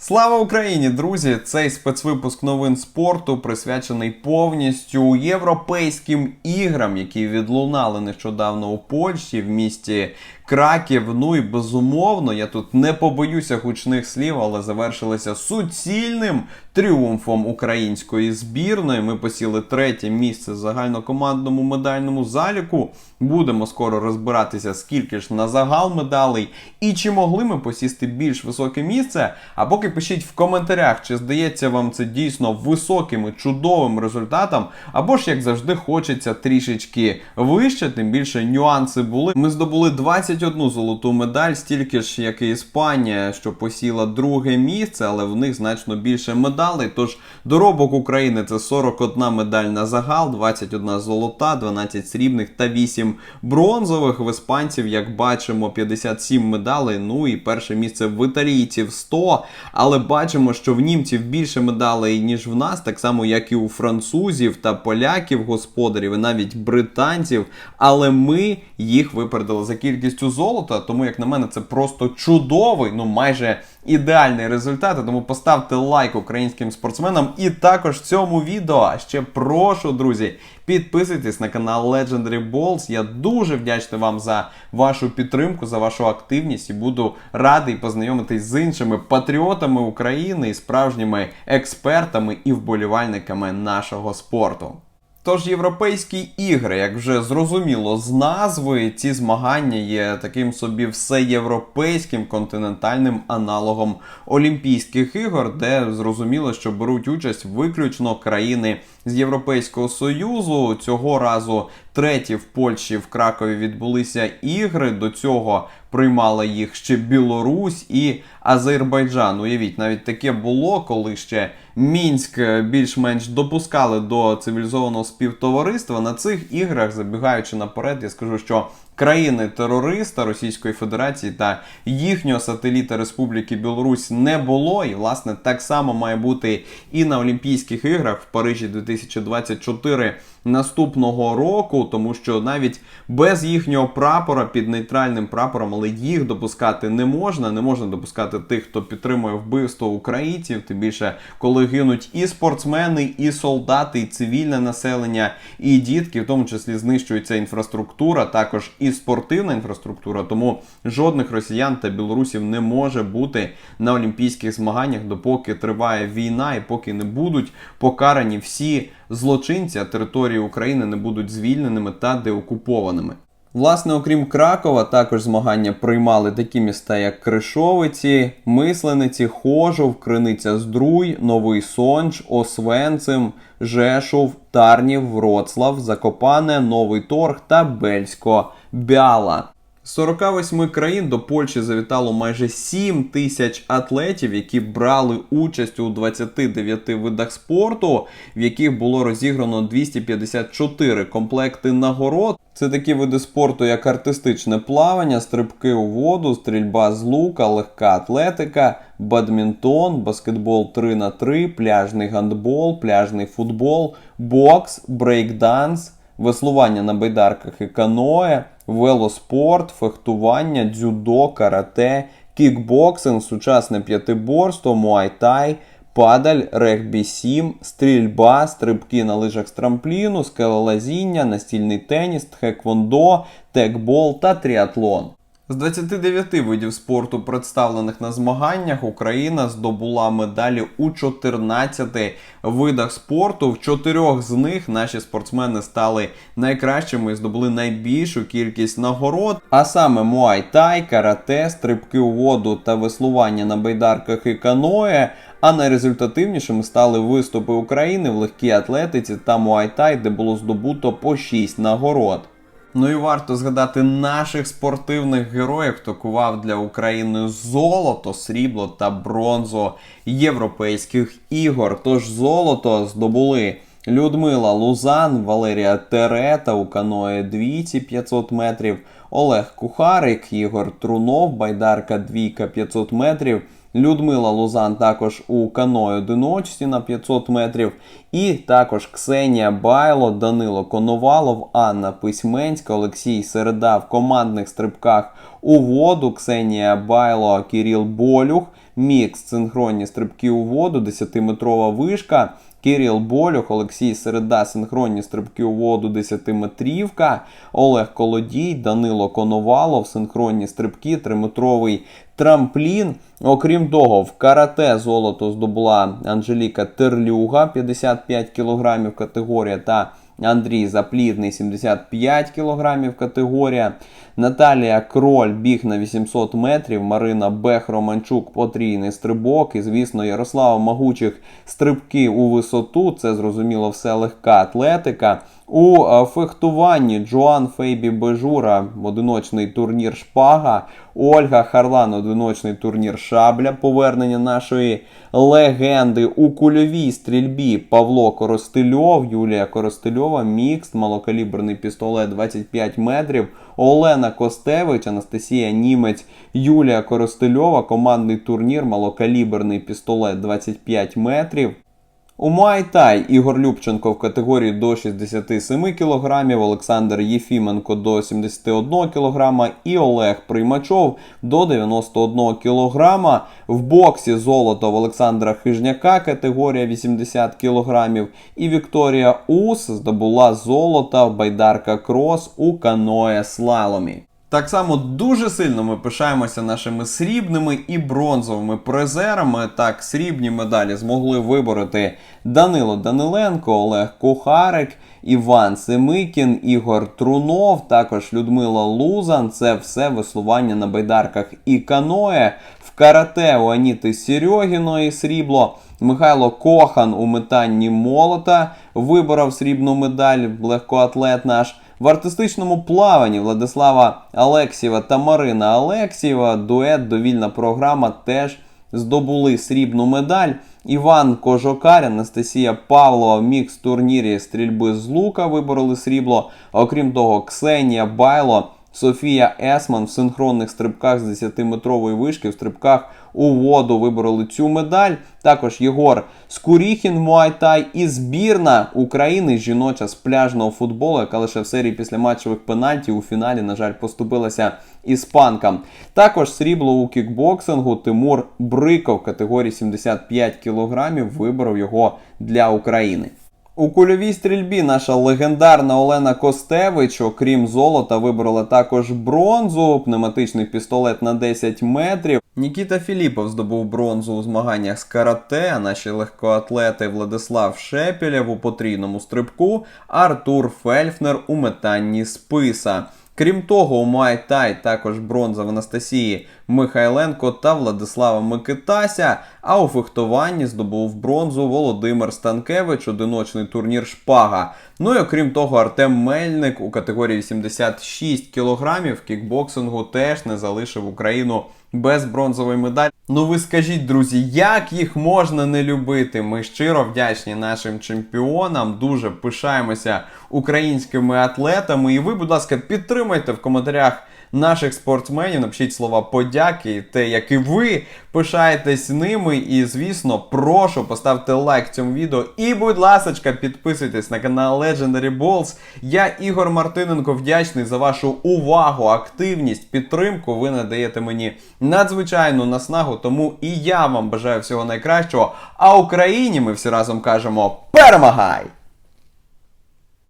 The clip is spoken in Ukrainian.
Слава Україні, друзі! Цей спецвипуск новин спорту присвячений повністю європейським іграм, які відлунали нещодавно у Польщі в місті Краків. Ну і безумовно, я тут не побоюся гучних слів, але завершилися суцільним тріумфом української збірної. Ми посіли третє місце в загальнокомандному медальному заліку. Будемо скоро розбиратися, скільки ж на загал медалей і чи могли ми посісти більш високе місце. А поки пишіть в коментарях, чи здається вам це дійсно високим і чудовим результатом, або ж як завжди хочеться трішечки вище, тим більше нюанси були. Ми здобули 21 золоту медаль, стільки ж як і Іспанія, що посіла друге місце, але в них значно більше медалей. Тож доробок України це 41 медаль на загал, 21 золота, 12 срібних та 8 бронзових. В іспанців, як бачимо, 57 медалей. Ну і перше місце в італійців 100. Але бачимо, що в німців більше медалей, ніж в нас, так само, як і у французів та поляків, господарів, і навіть британців. Але ми їх випередили за кількістю золота. Тому, як на мене, це просто чудовий, ну майже ідеальний результат. Тому поставте лайк українським спортсменам і також цьому відео. А ще прошу, друзі, підписуйтесь на канал Legendary Balls. Я дуже вдячний вам за вашу підтримку, за вашу активність і буду радий познайомитись з іншими патріотами України і справжніми експертами і вболівальниками нашого спорту. Тож європейські ігри, як вже зрозуміло з назви, ці змагання є таким собі всеєвропейським континентальним аналогом Олімпійських ігор, де зрозуміло, що беруть участь виключно країни з Європейського Союзу. Цього разу треті в Польщі в Кракові відбулися ігри. До цього приймала їх ще Білорусь і Азербайджан. Уявіть, навіть таке було, коли ще Мінськ більш-менш допускали до цивілізованого співтовариства. На цих іграх, забігаючи наперед, я скажу, що країни-терориста Російської Федерації та їхнього сателіта Республіки Білорусь не було. І, власне, так само має бути і на Олімпійських іграх в Парижі 2024 наступного року, тому що навіть без їхнього прапора під нейтральним прапором, але їх допускати не можна. Не можна допускати тих, хто підтримує вбивство українців. Тим більше, коли гинуть і спортсмени, і солдати, і цивільне населення, і дітки, в тому числі знищується інфраструктура, також і спортивна інфраструктура. Тому жодних росіян та білорусів не може бути на олімпійських змаганнях, допоки триває війна, і поки не будуть покарані всі злочинці, а території України не будуть звільненими та деокупованими. Власне, окрім Кракова, також змагання приймали такі міста, як Кришовиці, Мислениці, Хожов, Криниця Здруй, Новий Сонч, Освенцим, Жешов, Тарнів, Вроцлав, Закопане, Новий Торг та Бельсько-Бяла. З 48 країн до Польщі завітало майже 7 тисяч атлетів, які брали участь у 29 видах спорту, в яких було розіграно 254 комплекти нагород. Це такі види спорту, як артистичне плавання, стрибки у воду, стрільба з лука, легка атлетика, бадмінтон, баскетбол 3 на 3 пляжний гандбол, пляжний футбол, бокс, брейкданс, веслування на байдарках і каное, велоспорт, фехтування, дзюдо, карате, кікбоксинг, сучасне п'ятиборство, муайтай, падаль, регбі 7, стрільба, стрибки на лижах з трампліну, скелелазіння, настільний теніс, тхеквондо, текбол та тріатлон. З 29 видів спорту, представлених на змаганнях, Україна здобула медалі у 14 видах спорту. В чотирьох з них наші спортсмени стали найкращими і здобули найбільшу кількість нагород. А саме муай-тай, карате, стрибки у воду та веслування на байдарках і каное. А найрезультативнішими стали виступи України в легкій атлетиці та муай-тай, де було здобуто по 6 нагород. Ну і варто згадати наших спортивних героїв, хто кував для України золото, срібло та бронзу європейських ігор. Тож золото здобули Людмила Лузан, Валерія Терета у каное двійці 500 метрів, Олег Кухарик, Ігор Трунов, Байдарка двійка 500 метрів. Людмила Лузан також у каної одиночці на 500 метрів. І також Ксенія Байло, Данило Коновалов, Анна Письменська, Олексій Середа в командних стрибках у воду. Ксенія Байло, Кіріл Болюх, мікс, синхронні стрибки у воду, 10-метрова вишка. Кирил Болюх, Олексій Середа, синхронні стрибки у воду, 10-метрівка, Олег Колодій, Данило Коновалов, синхронні стрибки, 3-метровий трамплін. Окрім того, в карате золото здобула Анжеліка Терлюга, 55 кг категорія та Андрій Заплідний 75 кг категорія. Наталія Кроль біг на 800 метрів. Марина Бех Романчук потрійний стрибок. І, звісно, Ярослава Магучих стрибки у висоту. Це зрозуміло все легка атлетика. У е, фехтуванні Джоан Фейбі Бежура одиночний турнір Шпага. Ольга Харлан одиночний турнір Шабля. Повернення нашої легенди у кульовій стрільбі Павло Коростильов, Юлія Коростильова, мікс, малокаліберний пістолет 25 метрів. Олена Костевич, Анастасія Німець, Юлія Коростельова, командний турнір, малокаліберний пістолет 25 метрів. У Муай-Тай Ігор Любченко в категорії до 67 кг, Олександр Єфіменко до 71 кг і Олег Приймачов до 91 кг. В боксі золото в Олександра Хижняка категорія 80 кг. І Вікторія Ус здобула золото в байдарка крос у каное слаломі. Так само дуже сильно ми пишаємося нашими срібними і бронзовими призерами. Так, срібні медалі змогли вибороти Данило Даниленко, Олег Кухарик, Іван Семикін, Ігор Трунов, також Людмила Лузан. Це все веслування на байдарках і каное. В карате у Аніти Серьогіної срібло. Михайло Кохан у метанні молота виборов срібну медаль, легкоатлет наш. В артистичному плаванні Владислава Алексєва та Марина Алексєва дует довільна програма теж здобули срібну медаль. Іван Кожокар, Анастасія Павлова в мікс турнірі стрільби з лука вибороли срібло. Окрім того, Ксенія Байло. Софія Есман в синхронних стрибках з 10-метрової вишки в стрибках у воду вибороли цю медаль. Також Єгор Скуріхін Муайтай і збірна України жіноча з пляжного футболу, яка лише в серії післяматчевих пенальтів у фіналі, на жаль, поступилася іспанкам. Також срібло у кікбоксингу Тимур Бриков категорії 75 кг виборов його для України. У кульовій стрільбі наша легендарна Олена Костевич, окрім золота, виборола також бронзу, пневматичний пістолет на 10 метрів. Нікіта Філіпов здобув бронзу у змаганнях з карате, а наші легкоатлети Владислав Шепілєв у потрійному стрибку, Артур Фельфнер у метанні списа. Крім того, у Майтай також бронза в Анастасії Михайленко та Владислава Микитася. А у фехтуванні здобув бронзу Володимир Станкевич, одиночний турнір Шпага. Ну і окрім того, Артем Мельник у категорії 86 кг кікбоксингу теж не залишив Україну без бронзової медалі. Ну ви скажіть, друзі, як їх можна не любити? Ми щиро вдячні нашим чемпіонам, дуже пишаємося українськими атлетами. І ви, будь ласка, підтримайте в коментарях наших спортсменів, напишіть слова подяки, те, як і ви пишаєтесь ними. І, звісно, прошу поставте лайк цьому відео. І, будь ласка, підписуйтесь на канал Legendary Balls. Я Ігор Мартиненко вдячний за вашу увагу, активність, підтримку. Ви надаєте мені надзвичайну наснагу, тому і я вам бажаю всього найкращого. А Україні ми всі разом кажемо перемагай!